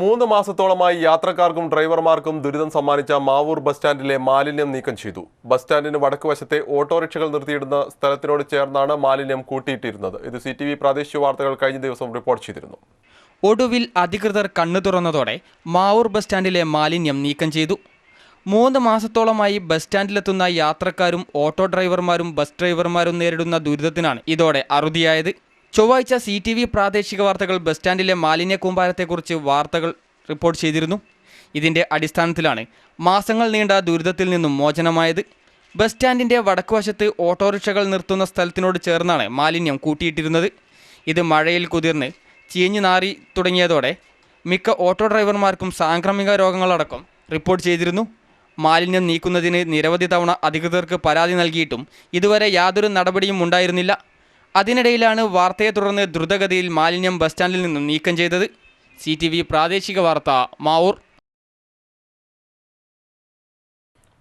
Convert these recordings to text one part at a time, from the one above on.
മൂന്ന് മാസത്തോളമായി യാത്രക്കാർക്കും ഡ്രൈവർമാർക്കും ദുരിതം സമ്മാനിച്ച മാവൂർ ബസ് സ്റ്റാൻഡിലെ മാലിന്യം നീക്കം ചെയ്തു. ബസ് സ്റ്റാൻഡിന് വടക്കുവശത്തെ ഓട്ടോറിക്ഷകൾ നിർത്തിയിടുന്ന സ്ഥലത്തിനോട് ചേർന്നാണ് മാലിന്യം കൂട്ടിയിട്ടിരുന്നത്. ഇത് സി പ്രാദേശിക വാർത്തകൾ കഴിഞ്ഞ ദിവസം റിപ്പോർട്ട് ചെയ്തിരുന്നു. ഒടുവിൽ അധികൃതർ കണ്ണു തുറന്നതോടെ മാവൂർ ബസ് സ്റ്റാൻഡിലെ മാലിന്യം നീക്കം ചെയ്തു. മൂന്ന് മാസത്തോളമായി ബസ് സ്റ്റാൻഡിലെത്തുന്ന യാത്രക്കാരും ഓട്ടോ ഡ്രൈവർമാരും ബസ് ഡ്രൈവർമാരും നേരിടുന്ന ദുരിതത്തിനാണ് ഇതോടെ അറുതിയായത്. ചൊവ്വാഴ്ച സി ടി വി പ്രാദേശിക വാർത്തകൾ ബസ് സ്റ്റാൻഡിലെ മാലിന്യ കൂമ്പാരത്തെക്കുറിച്ച് വാർത്തകൾ റിപ്പോർട്ട് ചെയ്തിരുന്നു. ഇതിന്റെ അടിസ്ഥാനത്തിലാണ് മാസങ്ങൾ നീണ്ട ദുരിതത്തിൽ നിന്നും മോചനമായത്. ബസ് സ്റ്റാൻഡിന്റെ വടക്കുവശത്ത് ഓട്ടോറിക്ഷകൾ നിർത്തുന്ന സ്ഥലത്തിനോട് ചേർന്നാണ് മാലിന്യം കൂട്ടിയിട്ടിരുന്നത്. ഇത് മഴയിൽ കുതിർന്ന് ചീഞ്ഞു നാറി തുടങ്ങിയതോടെ മിക്ക ഓട്ടോ ഡ്രൈവർമാർക്കും സാംക്രമിക രോഗങ്ങളടക്കം റിപ്പോർട്ട് ചെയ്തിരുന്നു. മാലിന്യം നീക്കുന്നതിന് നിരവധി തവണ അധികൃതർക്ക് പരാതി നൽകിയിട്ടും ഇതുവരെ യാതൊരു നടപടിയും ഉണ്ടായിരുന്നില്ല. അതിനിടയിലാണ് വാർത്തയെ തുടർന്ന് ദ്രുതഗതിയിൽ മാലിന്യം ബസ് സ്റ്റാൻഡിൽ നിന്നും നീക്കം ചെയ്തത്. സി ടി വി പ്രാദേശിക വാർത്ത മാവൂർ.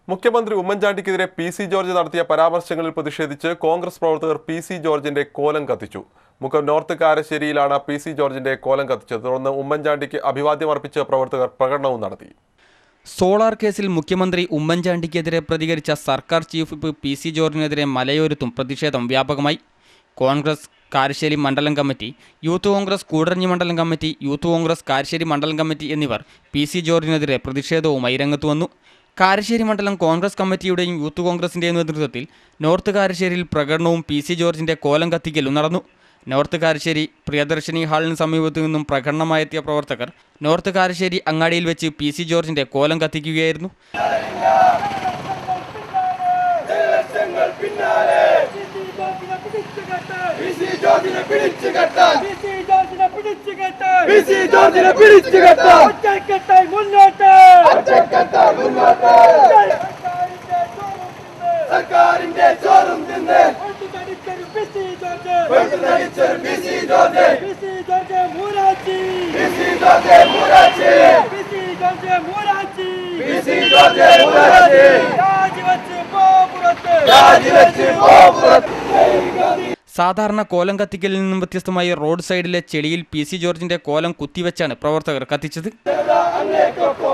മുഖ്യമന്ത്രി ഉമ്മൻചാണ്ടിക്കെതിരെ പി സി ജോർജ് നടത്തിയ പരാമർശങ്ങളിൽ പ്രതിഷേധിച്ച് കോൺഗ്രസ് പ്രവർത്തകർ പി സി ജോർജിന്റെ കോലം കത്തിച്ചു. മുഖം നോർത്ത് കാരശ്ശേരിയിലാണ് പി സി ജോർജിന്റെ കോലം കത്തിച്ചത്. തുടർന്ന് ഉമ്മൻചാണ്ടിക്ക് അഭിവാദ്യമർപ്പിച്ച് പ്രവർത്തകർ പ്രകടനവും നടത്തി. സോളാർ കേസിൽ മുഖ്യമന്ത്രി ഉമ്മൻചാണ്ടിക്കെതിരെ പ്രതികരിച്ച സർക്കാർ ചീഫ് വിപ്പ് പി സി ജോർജിനെതിരെ മലയോരത്തും പ്രതിഷേധം വ്യാപകമായി. കോൺഗ്രസ് കാരശ്ശേരി മണ്ഡലം കമ്മിറ്റി യൂത്ത് കോൺഗ്രസ് കൂടരഞ്ഞി മണ്ഡലം കമ്മിറ്റി യൂത്ത് കോൺഗ്രസ് കാരശ്ശേരി മണ്ഡലം കമ്മിറ്റി എന്നിവർ പി സി ജോർജിനെതിരെ പ്രതിഷേധവുമായി രംഗത്ത് വന്നു. കാരശ്ശേരി മണ്ഡലം കോൺഗ്രസ് കമ്മിറ്റിയുടെയും യൂത്ത് കോൺഗ്രസിന്റെയും നേതൃത്വത്തിൽ നോർത്ത് കാരശ്ശേരിയിൽ പ്രകടനവും പി സി ജോർജിന്റെ കോലം കത്തിക്കലും നടന്നു. നോർത്ത് കാരശ്ശേരി പ്രിയദർശിനി ഹാളിന് സമീപത്തു നിന്നും പ്രകടനമായെത്തിയ പ്രവർത്തകർ നോർത്ത് കാരശ്ശേരി അങ്ങാടിയിൽ വെച്ച് പി സി ജോർജിന്റെ കോലം കത്തിക്കുകയായിരുന്നു. ജോർജിനെ പിടിച്ചു കെട്ടാൻ ജോർജിനെ പിടിച്ചു കെട്ടാൻ ജോർജിനെ പിടിച്ചു കെട്ടാൻ ഒറ്റക്കെട്ടായി മുന്നോട്ട്. ഒറ്റക്കെട്ടായി മുന്നോട്ട്. സർക്കാരിന്റെ ചോറും തിന്ന്. വിസി ജോർജ്. വിസി ജോർജ്. ജോർജ് മൂരാച്ചി. വിസി ജോർജ് മൂരാച്ചി. വിസി ജോർജ് മൂരാച്ചി. വിസി ജോർജ് മൂരാച്ചി. രാജിവെച്ച് പോ പുറത്ത്. രാജിവെച്ച് പോ പുറത്ത്. സാധാരണ കോലം കത്തിക്കലിൽ നിന്നും വ്യത്യസ്തമായി റോഡ് സൈഡിലെ ചെളിയിൽ പി സി ജോർജിന്റെ കോലം കുത്തിവെച്ചാണ് പ്രവർത്തകർ കത്തിച്ചത്. അങ്ങേറ്റപ്പോ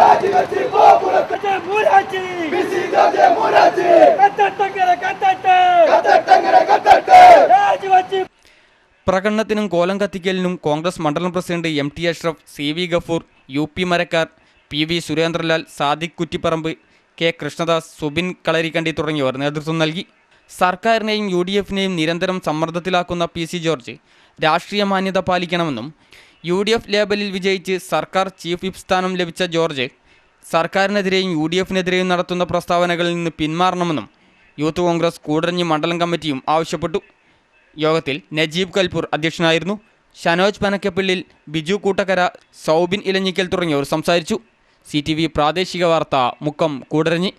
രാജിവെച്ച് പ്രകടനത്തിനും കോലം കത്തിക്കലിനും കോൺഗ്രസ് മണ്ഡലം president M T Ashraf C V Gafoor U P Marakkar P V Surendralal Sadiq Kuttiparamba K Krishnadas Subin Kalarikkandi തുടങ്ങിയവർ നേതൃത്വം നൽകി. സർക്കാരിനെയും യു ഡി എഫിനെയും നിരന്തരം സമ്മർദ്ദത്തിലാക്കുന്ന പി സി ജോർജ് രാഷ്ട്രീയ മാന്യത പാലിക്കണമെന്നും യു ഡി എഫ് ലേബലിൽ വിജയിച്ച് സർക്കാർ ചീഫ് വിപ്പ് സ്ഥാനം ലഭിച്ച ജോർജ് സർക്കാരിനെതിരെയും യു ഡി എഫിനെതിരെയും നടത്തുന്ന പ്രസ്താവനകളിൽ നിന്ന് പിന്മാറണമെന്നും യൂത്ത് കോൺഗ്രസ് കൂടരഞ്ഞി മണ്ഡലം കമ്മിറ്റിയും ആവശ്യപ്പെട്ടു. യോഗത്തിൽ നജീബ് കൽപൂർ അധ്യക്ഷനായിരുന്നു. ഷനോജ് പനക്കപ്പിള്ളിൽ ബിജു കൂട്ടക്കര സൗബിൻ ഇലഞ്ഞിക്കൽ തുടങ്ങിയവർ സംസാരിച്ചു. സി പ്രാദേശിക വാർത്ത മുക്കം കൂടരഞ്ഞി.